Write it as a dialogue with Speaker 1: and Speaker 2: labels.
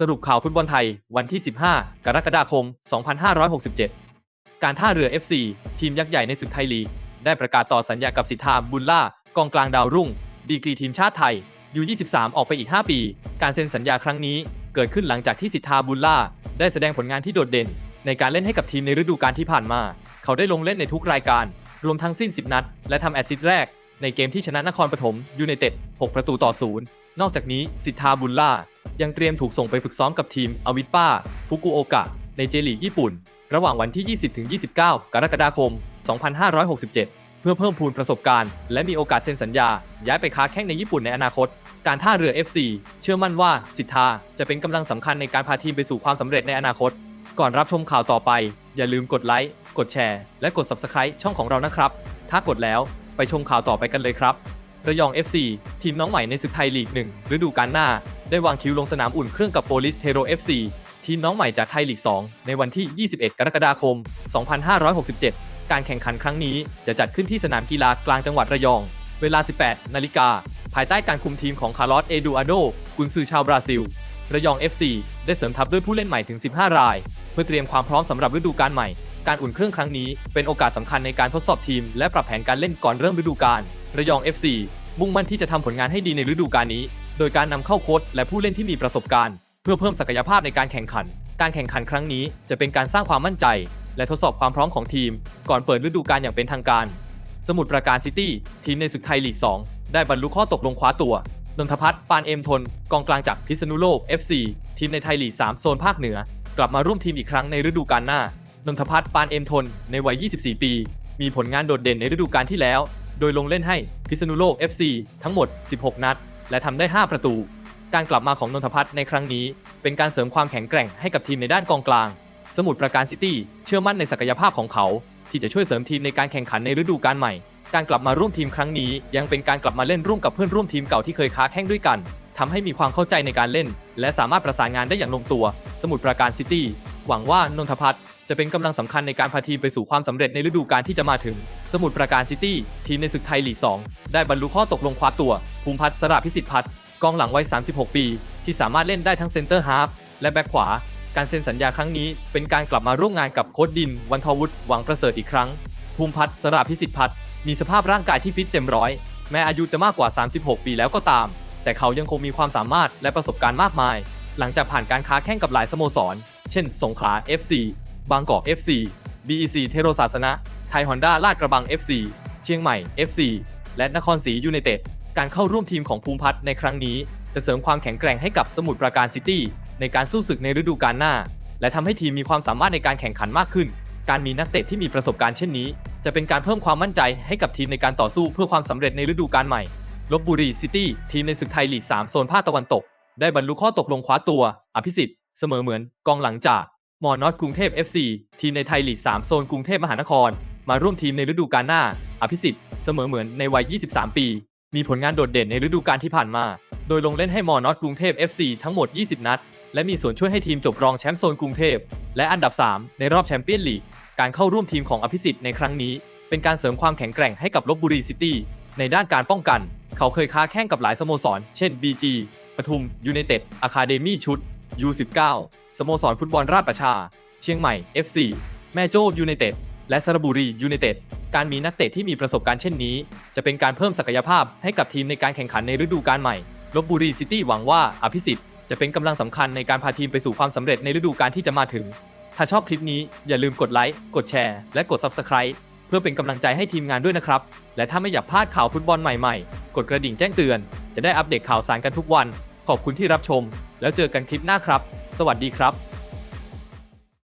Speaker 1: สรุปข่าวฟุตบอลไทยวันที่ 15 กรกฎาคม 2567 การท่าเรือ FC ทีมยักษ์ใหญ่ในศึกไทยลีก ได้ประกาศต่อสัญญากับสิทธาบุญล่ากองกลางดาวรุ่ง ดีกรีทีมชาติไทยยู23 ออกไปอีก 5 ปี การเซ็นสัญญาครั้งนี้เกิดขึ้นหลังจากที่สิทธาบุญล่า ได้แสดงผลงานที่โดดเด่น ในการเล่นให้กับทีมในฤดูกาลที่ผ่านมา เขาได้ลงเล่นในทุกรายการ รวมทั้งสิ้น 10 นัด และทำแอสซิสต์แรก ในเกมที่ชนะนครปฐมยูไนเต็ด 6 ประตูต่อศูนย์นอกจากนี้สิทธาบุญล่า ยังเตรียมถูกส่งไปฝึกซ้อมกับทีมอวิปป้าฟุกุโอกะ ในเจลีกญี่ปุ่น ระหว่างวันที่ 20-29 กรกฎาคม 2567 เพื่อเพิ่มพูนประสบการณ์ และมีโอกาสเซ็นสัญญา ย้ายไปค้าแข้งในญี่ปุ่นในอนาคต การท่าเรือ FC เชื่อมั่นว่าสิทธาจะเป็นกำลังสำคัญในการพาทีมไปสู่ความสำเร็จในอนาคต ก่อนรับชมข่าวต่อไป อย่าลืมกดไลค์กดแชร์ และกด Subscribe ช่องของเรานะครับ ถ้ากดแล้วไปชมข่าวต่อไปกันเลยครับ ระยอง FC ทีมน้องใหม่ในศึกไทยลีก1ฤดูกาลหน้า ได้วางคิวลงสนามอุ่นเครื่องกับโปลิสเทโร FC ทีมน้องใหม่จากไทยลีก 2 ในวันที่ 21 กรกฎาคม 2567 การแข่งขันครั้งนี้จะจัดขึ้นที่สนามกีฬากลางจังหวัดระยอง เวลา 18 นาฬิกา ภายใต้การคุมทีมของคาร์ลอส เอดูอาโด กุนซือชาวบราซิล ระยอง FC ได้เสริมทัพด้วยผู้เล่นใหม่ถึง 15 ราย เพื่อเตรียมความพร้อมสำหรับฤดูกาลใหม่ การอุ่นเครื่องครั้งนี้เป็นโอกาสสำคัญในการทดสอบทีม และปรับแผนการเล่นก่อนเริ่มฤดูกาล ระยอง FC มุ่งมั่นที่จะทำผลงานให้ดีในฤดูกาลนี้ โดยการนำเข้าโค้ชและผู้เล่นที่มีประสบการณ์ เพื่อเพิ่มศักยภาพในการแข่งขัน การแข่งขันครั้งนี้จะเป็นการสร้างความมั่นใจ และทดสอบความพร้อมของทีม ก่อนเปิดฤดูกาลอย่างเป็นทางการ สมุทรปราการซิตี้ทีมในศึกไทยลีก 2 ได้บรรลุข้อตกลงคว้าตัวนนทพัฒน์ปานเอ็มทน กองกลางจากพิษณุโลก FC ทีมในไทยลีก 3 โซนภาคเหนือ กลับมาร่วมทีมอีกครั้งในฤดูกาลหน้านนทพัฒน์ปานเอ็มทน ในวัย 24 ปี มีผลงานโดดเด่นในฤดูกาลที่แล้ว โดยลงเล่นให้พิษณุโลก FC ทั้งหมด 16 นัด และทำได้ 5 ประตู การกลับมาของนนทพัฒน์ในครั้งนี้ เป็นการเสริมความแข็งแกร่งให้กับทีมในด้านกองกลาง สมุทรปราการซิตี้เชื่อมั่นในศักยภาพของเขา ที่จะช่วยเสริมทีมในการแข่งขันในฤดูกาลใหม่ การกลับมาร่วมทีมครั้งนี้ ยังเป็นการกลับมาเล่นร่วมกับเพื่อนร่วมทีมเก่าที่เคยค้าแข่งด้วยกันทำให้มีความเข้าใจในการเล่น และสามารถประสานงานได้อย่างลงตัว สมุทรปราการซิตี้ หวังว่านนทพัฒน์จะเป็นกำลังสำคัญในการพาทีมไปสู่ความสำเร็จในฤดูกาลที่จะมาถึง สมุทรปราการซิตี้ ทีมในศึกไทยลีก 2 ได้บรรลุข้อตกลงคว้าตัว ภูมิพัฒน์สระพิสิทธิ์พัฒน์กองหลังวัย 36 ปี ที่สามารถเล่นได้ทั้งเซนเตอร์ฮาฟและแบ็คขวา การเซ็นสัญญาครั้งนี้ เป็นการกลับมาร่วมงานกับโค้ชดิน วันทวุฒิหวังประเสริฐอีกครั้ง ภูมิพัฒน์สระพิสิทธิ์พัฒน์มีสภาพร่างกายที่ฟิตเต็มร้อยแม้อายุจะมากกว่า 36 ปีแล้วก็ตาม แต่เขายังคงมีความสามารถและประสบการณ์มากมาย หลังจากผ่านการค้าแข่งกับหลายสโมสร เช่น สงขลา FC บางกอก FC BEC เทโรศาสนะ ไทยฮอนด้าลาดกระบัง FC เชียงใหม่ FC และนครศรียูไนเต็ด การเข้าร่วมทีมของภูมิพัฒน์ในครั้งนี้ จะเสริมความแข็งแกร่งให้กับสมุทรปราการซิตี้ในการสู้ศึกในฤดูกาลหน้า และทำให้ทีมมีความสามารถในการแข่งขันมากขึ้น การมีนักเตะที่มีประสบการณ์เช่นนี้ จะเป็นการเพิ่มความมั่นใจให้กับทีมในการต่อสู้เพื่อความสำเร็จในฤดูกาลใหม่ลบบุรีซิตี้ทีมในศึกไทยลีก 3 โซนภาคตะวันตก ได้บรรลุข้อตกลงคว้าตัว อภิสิทธิ์ เสมอเหมือนกองหลังจากมอนอตกรุงเทพ FC ทีมในไทยลีก 3 โซนกรุงเทพมหานคร มาร่วมทีมในฤดูกาลหน้า อภิสิทธิ์เสมอเหมือนในวัย 23 ปี มีผลงานโดดเด่นในฤดูกาลที่ผ่านมา โดยลงเล่นให้มอนอตกรุงเทพ FC ทั้งหมด 20 นัด และมีส่วนช่วยให้ทีมจบรองแชมป์โซนกรุงเทพ และอันดับ 3 ในรอบแชมเปี้ยนลีก การเข้าร่วมทีมของอภิสิทธิ์ในครั้งนี้ เป็นการเสริมความแข็งแกร่งให้กับลบบุรีซิตี้ในด้านการป้องกัน เขาเคยค้าแข่งกับหลายสโมสร เช่น BG ปทุมยูไนเต็ดอะคาเดมี่ชุด U19 สโมสรฟุตบอลราชประชา เชียงใหม่ FC แม่โจ้ยูไนเต็ด และสระบุรียูไนเต็ด การมีนักเตะที่มีประสบการณ์เช่นนี้ จะเป็นการเพิ่มศักยภาพให้กับทีมในการแข่งขันในฤดูกาลใหม่ ลบบุรีซิตี้หวังว่าอภิสิทธิ์จะเป็นกำลังสำคัญในการพาทีมไปสู่ความสำเร็จในฤดูกาลที่จะมาถึง ถ้าชอบคลิปนี้อย่าลืมกดไลค์ กดแชร์ และกด Subscribe เพื่อเป็นกำลังใจให้ทีมงานด้วยนะครับ และถ้าไม่อยากพลาดข่าวฟุตบอลใหม่ๆ กดกระดิ่งแจ้งเตือน จะได้อัปเดตข่าวสารกันทุกวัน ขอบคุณที่รับชม แล้วเจอกันคลิปหน้าครับ สวัสดีครับ